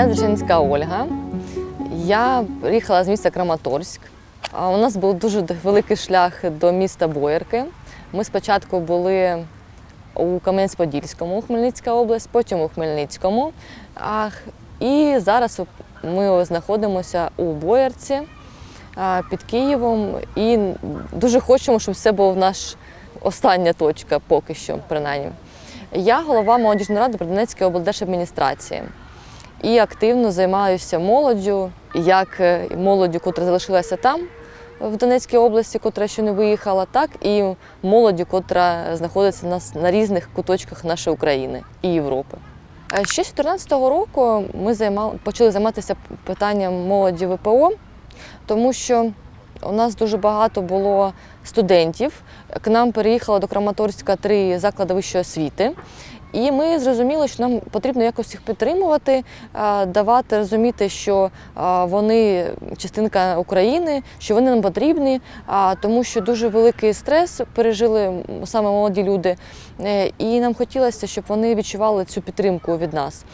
Я Дзержинська Ольга. Я приїхала з міста Краматорськ. У нас був дуже великий шлях до міста Боярки. Ми спочатку були у Кам'янець-Подільському, Хмельницька область, потім у Хмельницькому. І зараз ми знаходимося у Боярці під Києвом і дуже хочемо, щоб це була наш остання точка поки що, принаймні. Я голова молодіжної ради при Донецької облдержадміністрації і активно займаюся молоддю, як е, молоддю, котра залишилася там в Донецькій області, котра ще не виїхала, так і молоддю, котра знаходиться на, на різних куточках нашої України і Європи. Е, Ще з 2014 року ми займали, почали займатися питанням молоді ВПО, тому що у нас дуже багато було студентів. К нам переїхало до Краматорська три заклади вищої освіти. І ми зрозуміли, що нам потрібно якось їх підтримувати, давати розуміти, що вони частинка України, що вони нам потрібні, а, тому що дуже великий стрес пережили саме молоді люди. Е, І нам хотілося, щоб вони відчували цю підтримку від нас.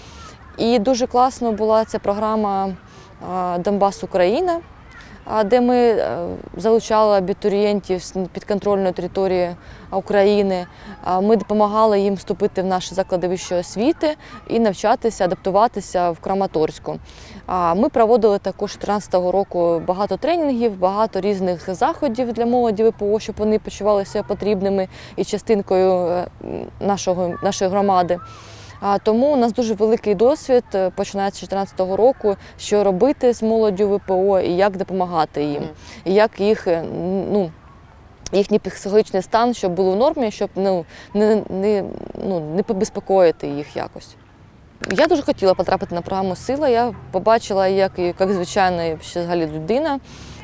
І дуже класно була ця програма Донбас Україна, де ми е, залучали абітурієнтів з підконтрольної території України. Ми допомагали їм вступити в наші заклади вищої освіти і навчатися, адаптуватися в Краматорську. Ми проводили також 2014 року багато тренінгів, багато різних заходів для молоді ВПО, щоб вони почувалися потрібними і частинкою е, нашого, нашої громади. А тому у нас дуже великий досвід, е, починаючи з 2014 року, що робити з молоддю ВПО і як допомагати їм, і як їх е, ну. Їхній психологічний стан, щоб було в нормі, щоб ну, не, не, ну, не побезпокоїти їх якось. Я дуже хотіла потрапити на програму Сила. Я побачила, як, як звичайна ще взагалі людина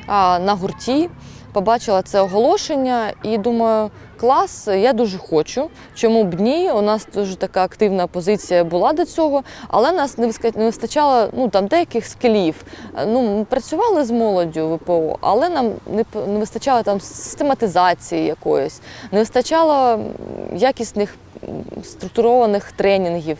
а, на гурті, побачила це оголошення і думаю, клас, я дуже хочу. Чому б ні? У нас дуже така активна позиція була до цього, але нас не вистачало ну, там, деяких скілів. Ну, ми працювали з молоддю ВПО, але нам не, вистачало там систематизації якоїсь, не вистачало якісних структурованих тренінгів.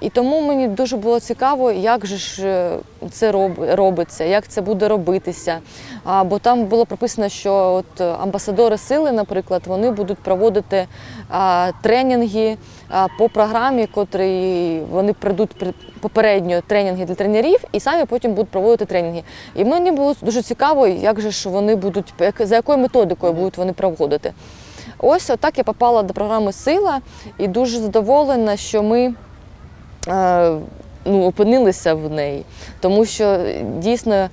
І тому мені дуже було цікаво, як же ж е, це робиться, як це буде робитися. А, бо там було прописано, що от е, амбасадори сили, наприклад, вони будуть проводити а, тренінги а, по програмі, котрі вони прийдуть при- попередньо тренінги для тренерів, і самі потім будуть проводити тренінги. І мені було дуже цікаво, як же ж вони будуть, за якою методикою будуть вони проводити. Ось отак я попала до програми Сила і дуже задоволена, що ми ну, опинилися в неї. Тому що е, дійсно, е,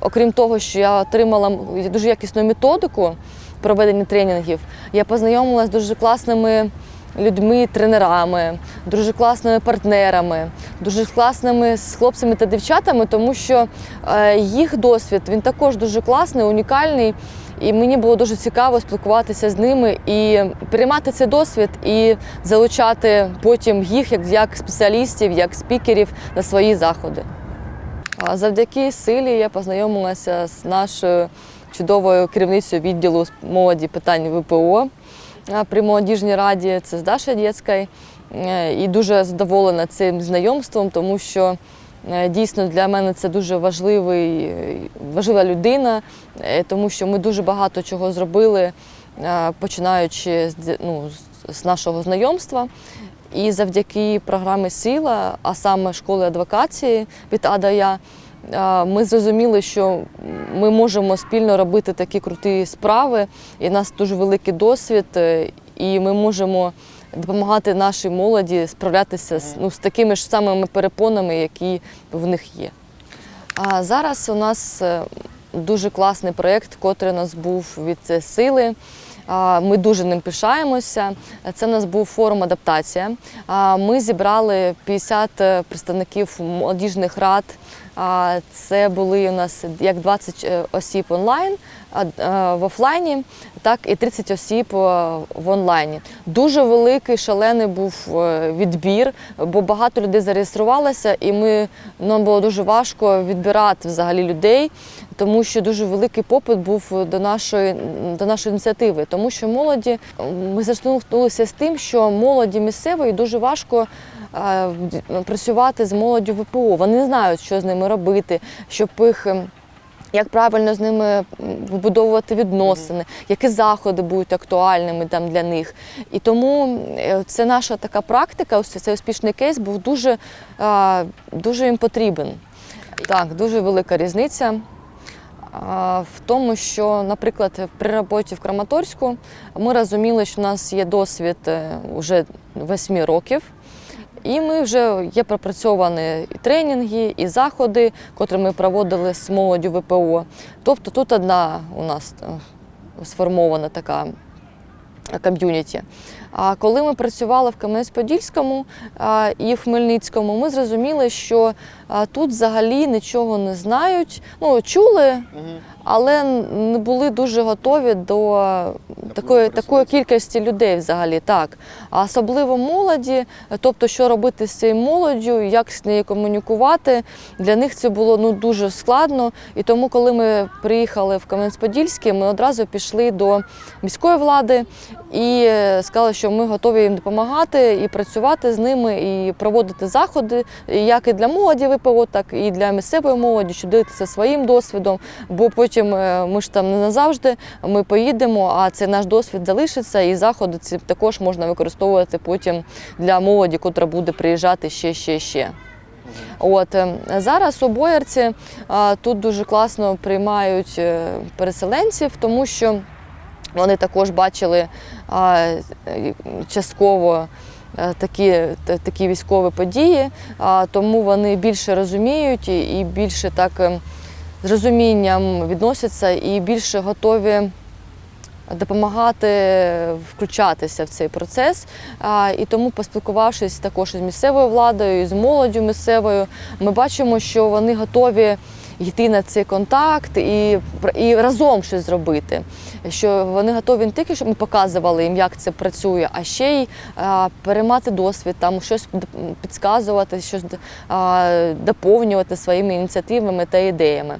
окрім того, що я отримала дуже якісну методику проведення тренінгів, я познайомилася з дуже класними людьми, тренерами, дуже класними партнерами, дуже класними з хлопцями та дівчатами, тому що е, їх досвід він також дуже класний, унікальний. І мені було дуже цікаво спілкуватися з ними і приймати цей досвід і залучати потім їх як, як спеціалістів, як спікерів на свої заходи. А Завдяки силі я познайомилася з нашою чудовою керівницею відділу молоді питань ВПО при молодіжній раді. Це з Даша Дєцькою. Е, І дуже задоволена цим знайомством, тому що дійсно для мене це дуже важливий, е, важлива людина, е, тому що ми дуже багато чого зробили, е, починаючи з, ну, з- нашого знайомства. І завдяки програмі Сила, а саме школи адвокації від А до Я, е, ми зрозуміли, що ми можемо спільно робити такі круті справи, і в нас дуже великий досвід, е, і ми можемо допомагати нашій молоді справлятися з, ну, з такими ж самими перепонами, які в них є. А зараз у нас е, дуже класний проєкт, котрий у нас був від е, сили. Ми дуже ним пишаємося. Це у нас був форум адаптація. Ми зібрали 50 представників молодіжних рад Це були у нас як 20 осіб онлайн е, в офлайні, так і 30 осіб е, в онлайні. Дуже великий, шалений був е, відбір, бо багато людей зареєструвалося, і ми нам було дуже важко відбирати взагалі людей, тому що дуже великий попит був до нашої до нашої ініціативи, тому що молоді ми зіштовхнулися з тим, що молоді місцевої дуже важко е, працювати з молоддю ВПО. Вони не знають, що з ними робити, щоб їх. ем, Як правильно з ними вибудовувати відносини, які заходи будуть актуальними там для них. І тому е, це наша така практика, ось цей успішний кейс був дуже, е, дуже їм потрібен. Так, дуже велика різниця в тому, що, наприклад, при роботі в Краматорську ми розуміли, що у нас є досвід е, вже 8 років. І ми вже є пропрацьовані і тренінги, і заходи, котрі ми проводили з молоддю ВПО. Тобто тут одна у нас е, сформована така ком'юніті. А коли ми працювали в Кам'янець-Подільському і в Хмельницькому, ми зрозуміли, що тут взагалі нічого не знають. Ну, чули, але не були дуже готові до такої, такої кількості людей взагалі. Так. А особливо молоді, тобто, що робити з цією молоддю, як з нею комунікувати, для них це було ну, дуже складно. І тому, коли ми приїхали в Кам'янець-Подільський, ми одразу пішли до міської влади і е, сказали, що ми готові їм допомагати і працювати з ними, і проводити заходи, як і для молоді ВПО, так і для місцевої молоді, щоб ділитися своїм досвідом. Бо потім е, ми ж там не назавжди, ми поїдемо, а цей наш досвід залишиться, і заходи ці також можна використовувати потім для молоді, котра буде приїжджати ще, ще, ще. От е, зараз у Боярці тут дуже класно приймають е, переселенців, тому що вони також бачили а, частково. е, Такі, та- такі військові події, а, тому вони більше розуміють і, більше так е, з розумінням відносяться і більше готові допомагати включатися в цей процес. А, І тому, поспілкувавшись також із місцевою владою, з молоддю місцевою, ми бачимо, що вони готові йти на цей контакт і, і разом щось зробити. Що вони готові не тільки, щоб ми показували їм, як це працює, а ще й а, переймати досвід, там щось підказувати, щось а, доповнювати своїми ініціативами та ідеями.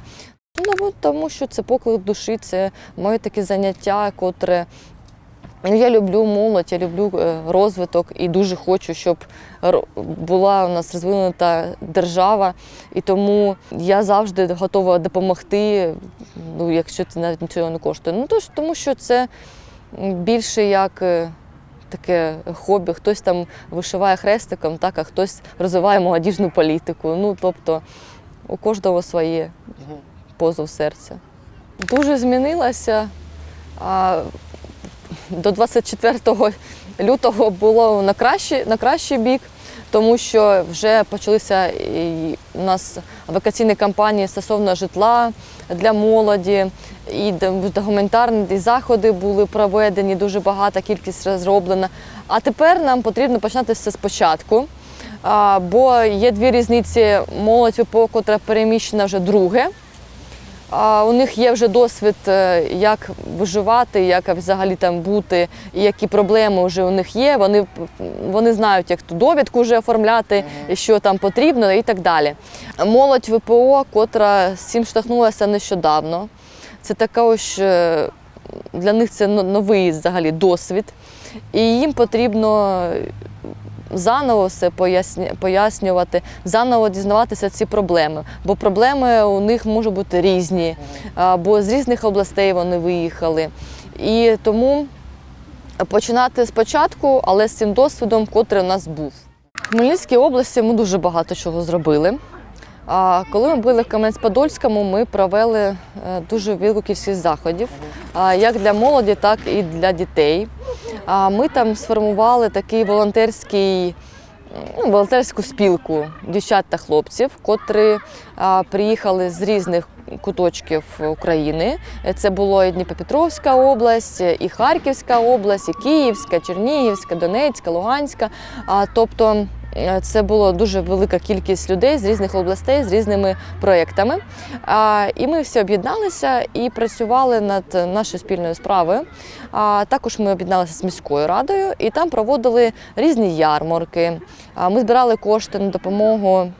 Ну, тому що це поклик душі, це моє таке заняття, котре ну, я люблю молодь, я люблю е, розвиток і дуже хочу, щоб була у нас розвинута держава. І тому я завжди готова допомогти, ну, якщо це навіть нічого не коштує. Ну, тож, тому що це більше як. е, Таке хобі, хтось там вишиває хрестиком, так, а хтось розвиває молодіжну політику. Ну, тобто у кожного своє позов серця. Дуже змінилася. До 24 лютого було на кращий, на кращий бік, тому що вже почалися у нас вакаційні кампанії стосовно житла для молоді, і д- гуманітарні заходи були проведені, дуже багата кількість зроблена. А тепер нам потрібно починати все спочатку. Бо є дві різниці молодь ВПО, котра переміщена вже друге. А у них є вже досвід, е, як виживати, як взагалі там бути, і які проблеми вже у них є. Вони, вони знають, як ту довідку вже оформляти, і що там потрібно, і так далі. Молодь ВПО, котра з цим штовхнулася нещодавно. Це така ось е, для них це новий взагалі досвід. І їм потрібно заново все пояснювати, заново дізнаватися ці проблеми. Бо проблеми у них можуть бути різні, бо з різних областей вони виїхали. І тому починати спочатку, але з цим досвідом, котрий у нас був. В Хмельницькій області ми дуже багато чого зробили. А коли ми були в Кам'янець-Подольському, ми провели е, дуже велику кількість заходів, як для молоді, так і для дітей. А Ми там сформували такий волонтерський. ну, Волонтерську спілку дівчат та хлопців, котрі а, приїхали з різних куточків України. Це було і Дніпропетровська область, і Харківська область, і Київська, Чернігівська, Донецька, Луганська. А, тобто Це була дуже велика кількість людей з різних областей, з різними проєктами. І ми всі об'єдналися і працювали над нашою спільною справою. Також ми об'єдналися з міською радою і там проводили різні ярмарки. Ми збирали кошти на допомогу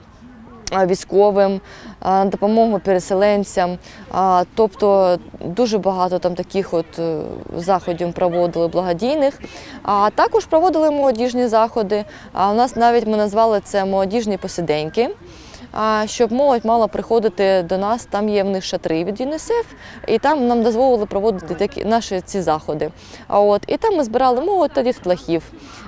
військовим, на допомогу переселенцям. Тобто дуже багато там таких от е, заходів проводили благодійних. А також проводили молодіжні заходи. А у нас навіть ми назвали це молодіжні посиденьки. Щоб молодь мала приходити до нас, там є в них шатри від ЮНІСЕФ, і там нам дозволили проводити такі наші ці заходи. А от і там ми збирали молодь та дітлахів.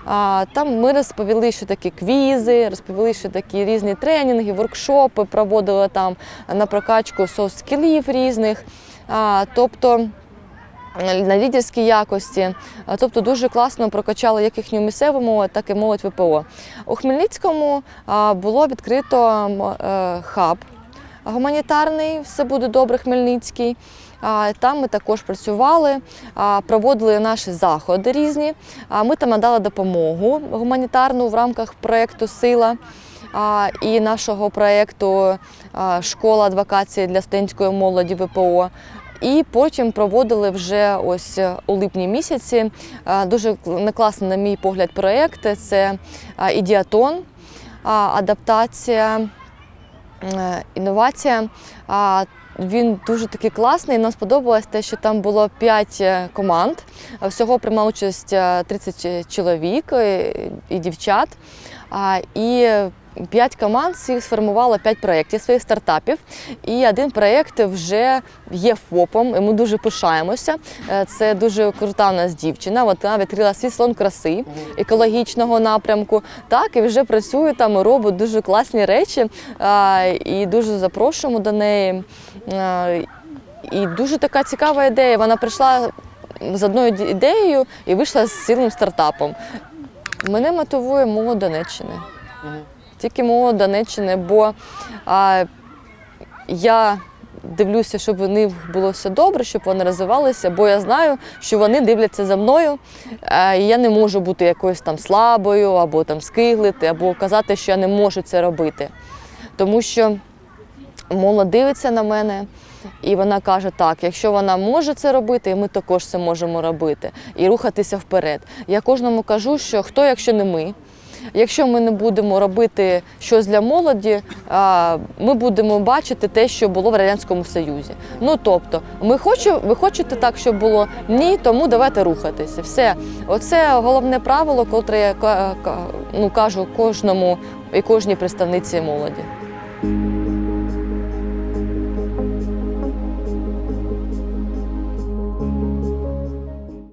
А там ми розповіли, що такі квізи, розповіли, що такі різні тренінги, воркшопи проводили там на прокачку софт-скілів різних. А, тобто на лідерській якості, тобто дуже класно прокачали як їхню місцеву молодь, так і молодь ВПО. У Хмельницькому було відкрито е, хаб гуманітарний, все буде добре, Хмельницький. Там ми також працювали, проводили наші заходи різні. Ми там надали допомогу гуманітарну в рамках проєкту Сила і нашого проєкту Школа адвокації для студентської молоді ВПО. І потім проводили вже ось у липні місяці а, дуже класний, на мій погляд, проєкт. Це ідіатон, адаптація, е, інновація. Він дуже такий класний. Нам сподобалось те, що там було 5 команд. Всього приймав участь е, 30 чоловік е, і дівчат. І П'ять команд всіх сформувало п'ять проєктів своїх стартапів. І один проєкт вже є ФОПом, і ми дуже пишаємося. Е, Це дуже крута у нас дівчина. От вона відкрила свій салон краси екологічного напрямку. Так, і вже працює там робить дуже класні речі. І дуже запрошуємо до неї. І дуже така цікава ідея. Вона прийшла з одною ідеєю і вийшла з цілим стартапом. Мене мотивує молодь Донеччини тільки мова Донеччини, бо а, я дивлюся, щоб них було все добре, щоб вони розвивалися, бо я знаю, що вони дивляться за мною. А, і я не можу бути якоюсь там слабою, або там скиглити, або казати, що я не можу це робити. Тому що молодь дивиться на мене. І вона каже: так, якщо вона може це робити, і ми також це можемо робити і рухатися вперед. Я кожному кажу, що хто, якщо не ми, Якщо ми не будемо робити щось для молоді, ми будемо бачити те, що було в радянському Союзі. Ну тобто, ми хочемо, ви хочете так, щоб було ні, тому давайте рухатися. Все, оце головне правило, котре я ну, кажу кожному і кожній представниці молоді.